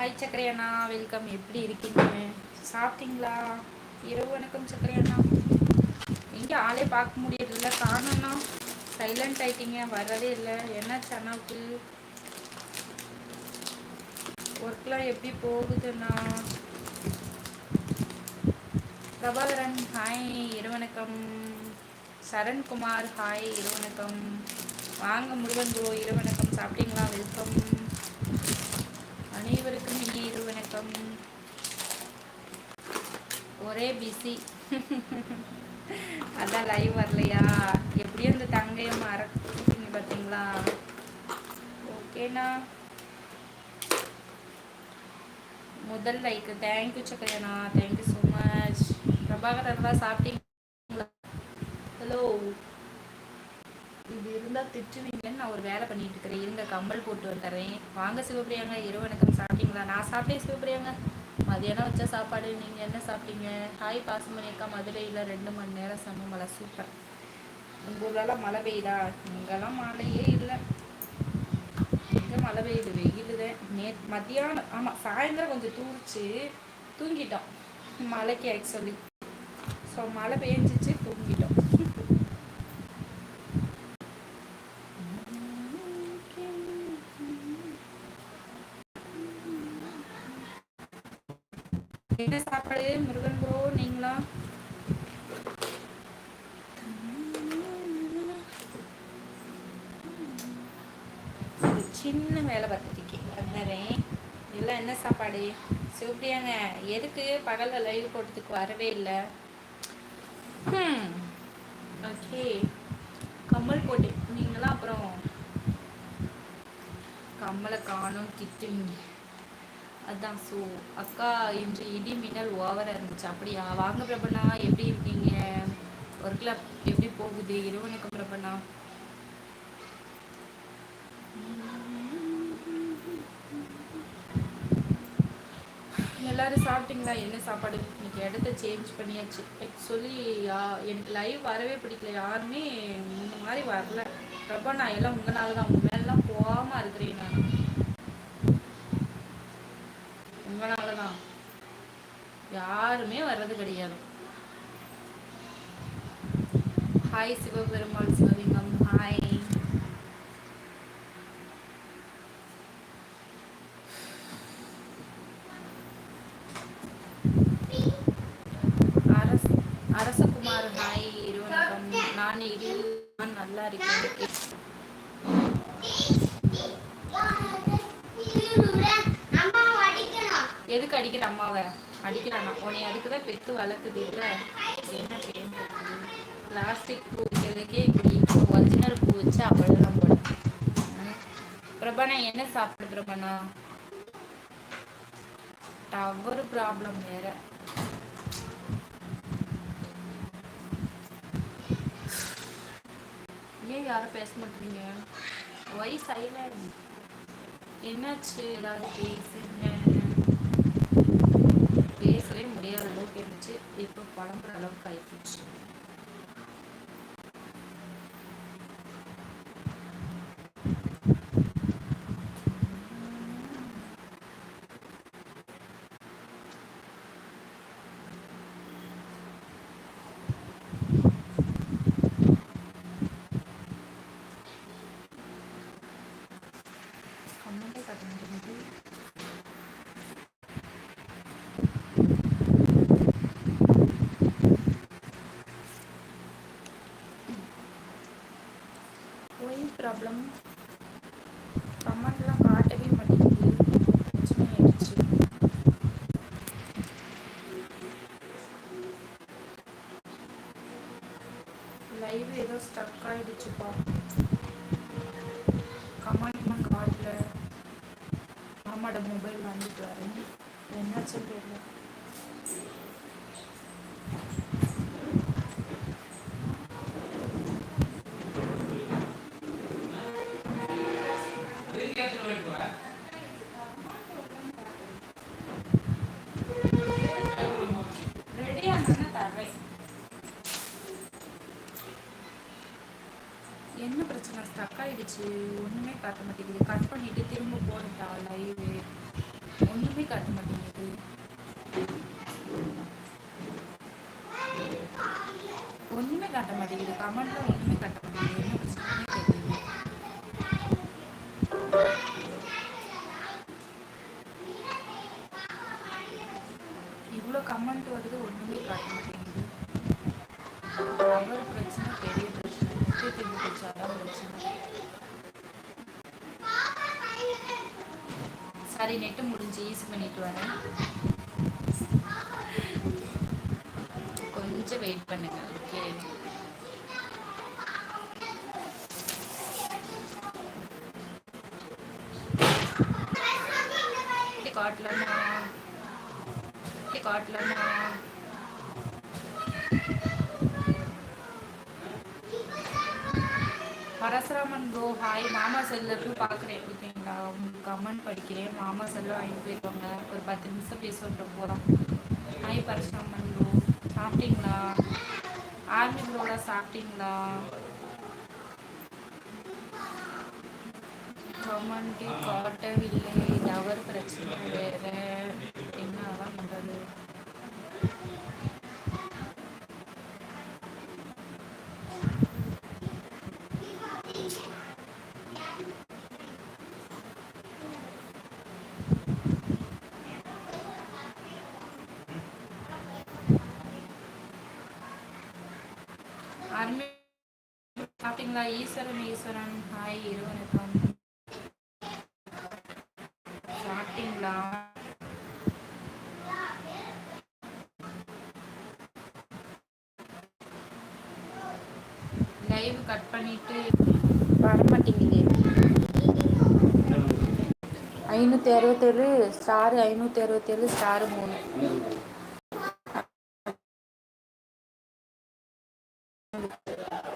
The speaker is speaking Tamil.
ஹாய் சக்கரையண்ணா. வெல்கம் எப்படி இருக்கீங்க? சாப்பிட்டீங்களா? இரவு வணக்கம் சக்கரையண்ணா. எங்கே ஆளே பார்க்க முடியறதில்ல. காணோண்ணா சைலண்ட் ஆயிட்டீங்க. வரவே இல்லை. என்னாச்சு அண்ணாவுக்கு? ஒர்க்லாம் எப்படி போகுதுண்ணா? பிரபாகரன் ஹாய் இரவணக்கம் சரண்குமார் ஹாய் இரவணக்கம் வாங்க முருகன் ப்ரோ இரவணக்கம் சாப்பிட்டீங்களா? வெல்கம் அனைவருக்கும் இங்கே இரு வணக்கம் ஒரே பிஸி அதான் லைவ் வரலையா? எப்படியும் இந்த தங்கையை மறக்குங்க பார்த்தீங்களா ஓகேண்ணா முதல் like thank you சக்கரையண்ணா. Thank you so much Prabhakar அண்ணா சாப்பிட்டீங்களா? ஹலோ இது இருந்தால் திட்டுவீங்கன்னு நான் ஒரு வேலை பண்ணிட்டு இருக்கிறேன். இருங்க கம்பல் போட்டு வந்துடுறேன் வாங்க சிவபிரியாங்க இரவு வணக்கம். சாப்பிட்டீங்களா? நான் சாப்பிட்டேன் சிவபிரியாங்க மதியானம் வச்ச சாப்பாடு நீங்கள் என்ன சாப்பிட்டீங்க? ஹாய் பாசுமணி அக்கா மதுரையில் ரெண்டு மணி நேரம் செம்ம. மழை சூப்பர் உங்கள் ஊர்லலாம் மழை பெய்யுதா? இங்கெல்லாம் மழையே இல்லை. இங்கே மழை பெய்யுது வெயில் தான். நே மத்தியானம் ஆமாம் சாயந்தரம் கொஞ்சம் தூரிச்சு தூங்கிட்டோம். மழைக்கு ஆக்சுவலி ஸோ மழை பெஞ்சிச்சு தூங்கிட்டோம். என்ன சாப்பாடு? முருகன் ப்ரோ நீங்களா? சின்ன வேலை பார்த்துட்டு வந்துடுறேன் இல்லை என்ன சாப்பாடு? சிவப்பிரியாங்க எதுக்கு பகலில் லைவ் போட்டதுக்கு வரவே இல்லை. ஓகே கம்மல் போட்டு நீங்களாம் அப்புறம்? கம்மலை காணும் திட்டுவீங்க. அதான் ஸோ அக்கா இன்று இடி மின்னல் ஓவராக இருந்துச்சு. அப்படியா? வாங்க பிரபண்ணா எப்படி இருக்கீங்க? ஒர்க்கில் எப்படி போகுது? இரவனுக்கு பிரபண்ணா எல்லாரும் சாப்பிட்டீங்களா? என்ன சாப்பாடு? இன்னைக்கு இடத்த சேஞ்ச் பண்ணியாச்சு. ஆக்சுவலி எனக்கு லைவ் வரவே பிடிக்கல. யாருமே இந்த மாதிரி வரல. பிரபண்ணா எல்லாம் உங்களால தான் உங்க மேலாம் போகாமல் இருக்கிறேன் நான் உங்களால தான் யாருமே வர்றது கிடையாது hi Sivaperumal Sivalingam hi Arasakumar hi இருவணக்கம் நான் இது நான் நல்லா இருக்கேன் எதுக்கு அடிக்கிற அம்மாவை? அடிக்கிறானா? உன்னை அதுக்கு தான் பெத்து வளர்க்குது என்ன பேன் பிளாஸ்டிக் பூ வைக்கிறதுக்கே இப்படி ஒரிஜினல் பூ வச்சு அப்படிலாம் போல பிரபனா என்ன சாப்பிடு பிரபனா? டவர் ப்ராப்ளம் வேற. ஏன் யாரும் பேச மாட்டீங்க? ஒய் சைலண்ட் என்னாச்சு? ஏதாவது பேசுங்க. பேசவே முடியாத அளவுக்கு இருந்துச்சு. இப்போ புலம்புற அளவுக்கு ஆயிடுச்சு 감사합니다. கமெண்ட்லாம் காட்டவே மாட்டேங்குது. பிரச்சனை ஆயிடுச்சு. லைவ் ஏதோ ஸ்டக் ஆயிடுச்சுப்பா கமெண்ட்லாம் காட்டல. மாமாட மொபைல் வாங்கிட்டு வரேன் என்னாச்சும் தெரியல. ஸ்டக்காயிடுச்சு ஒன்றுமே காட்ட மாட்டேங்குது கட் பண்ணிட்டு திரும்ப போட்டா லைவு ஒன்றுமே காட்ட மாட்டேங்குது ஒன்றுமே காட்ட மாட்டேங்குது கமெண்ட்டில் ஒன்றுமே காட்ட மாட்டேங்குது சரி நெட்டு முடிஞ்சு ஈஸி பண்ணிட்டு வரேன். கொஞ்சம் வெயிட் பண்ணுங்க ஓகே காட்டலமா? காட்டலமா? பரசுராமன் ப்ரோ ஹாய் மாமா செல்லில் போய் பார்க்குறேன். ஓகேங்களா கமெண்ட் படிக்கிறேன். மாமா செல்லும் வாங்கி போயிருவாங்க ஒரு பத்து நிமிஷம் பேசுகிட்டு போகிறோம் ஹாய் பரசுராமன் ப்ரோ சாப்பிட்டீங்களா? ஆர்மி ப்ரோட சாப்பிட்டீங்களா? கமெண்ட்டு காட்டவில்லை டவர் பிரச்சனை வேறு. என்ன தான் பண்ணுறது சாப்பிட்டீங்களா ஈஸ்வரன் ஈஸ்வரன். ஹாய் இருவனுக்கம் சாப்பிட்டீங்களா? லைவ் கட் பண்ணிட்டு வர மாட்டீங்களே ஐநூற்றி அறுபத்தேழு ஸ்டாரு ஐநூற்றி அறுபத்தேழு ஸ்டாரு மூணு.